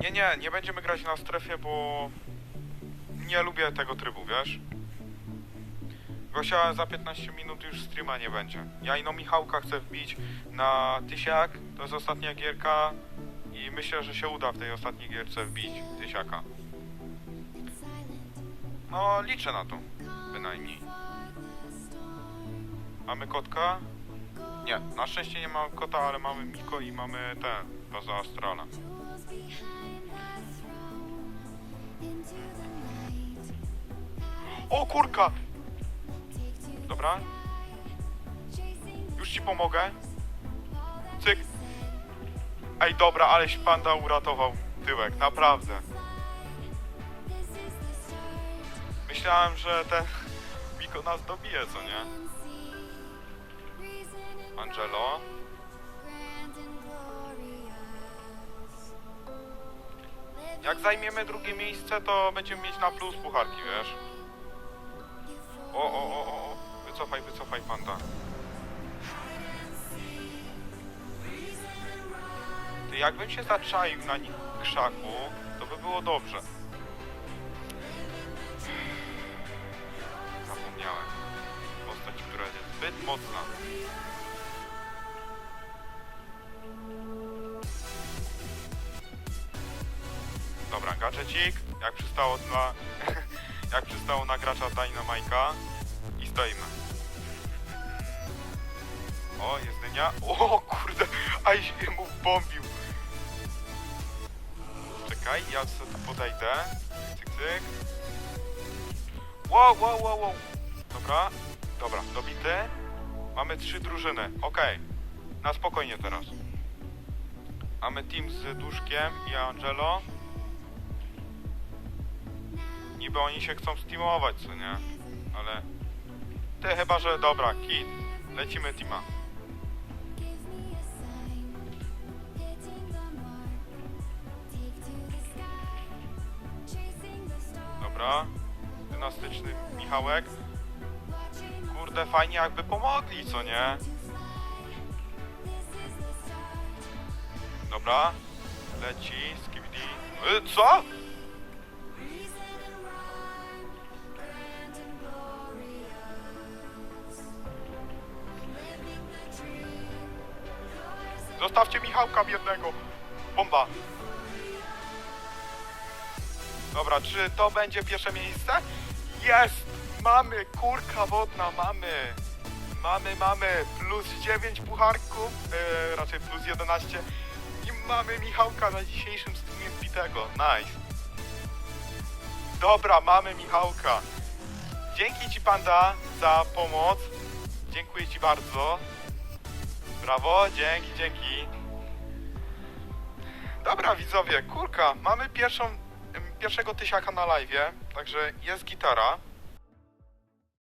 Nie, nie, nie będziemy grać na strefie, bo nie lubię tego trybu, wiesz? Gosia, za 15 minut już streama nie będzie. Ja i no Michałka chcę wbić na Tysiak, to jest ostatnia gierka i myślę, że się uda w tej ostatniej gierce wbić Tysiaka. No, liczę na to, bynajmniej. Mamy kotka? Nie, na szczęście nie mamy kota, ale mamy Miko i mamy ten, poza Astrala. O kurka! Dobra. Już ci pomogę. Cyk. Ej, dobra, aleś panda uratował tyłek, naprawdę. Myślałem, że ten Miko nas dobije, co nie? Angelo. Jak zajmiemy drugie miejsce, to będziemy mieć na plus pucharki, wiesz? O, o, o, o. Wycofaj, wycofaj, panda. Ty, jakbym się zaczaił na nich krzaku, to by było dobrze. Zapomniałem. Postać, która jest zbyt mocna. Dobra, gadżecik, jak przystało dla... jak przystało na gracza Dynamite'a i stoimy. O, jest dynia. O kurde, aj się mu bombił. Czekaj, ja sobie tu podejdę. Cyk, cyk. Wow, wow, wow, wow. Dobra, dobra, dobity. Mamy trzy drużyny, okej. Na spokojnie teraz. Mamy team z Duszkiem i Angelo. Niby oni się chcą steamować, co nie? Ale... Ty chyba, że... Dobra, kit. Lecimy teama. Dobra. Dynastyczny Michałek. Kurde, fajnie jakby pomogli, co nie? Dobra. Leci, skibidi. Y, co? Zostawcie Michałka biednego. Bomba. Dobra, czy to będzie pierwsze miejsce? Jest! Mamy, kurka wodna, mamy. Mamy, mamy. Plus 9 pucharków, yy, raczej plus 11. I mamy Michałka na dzisiejszym streamie wbitego. Nice. Dobra, mamy Michałka. Dzięki Ci, Panda, za pomoc. Dziękuję Ci bardzo. Brawo, dzięki, dzięki. Dobra, widzowie, kurka, mamy pierwszą, pierwszego tysiaka na live, także jest gitara.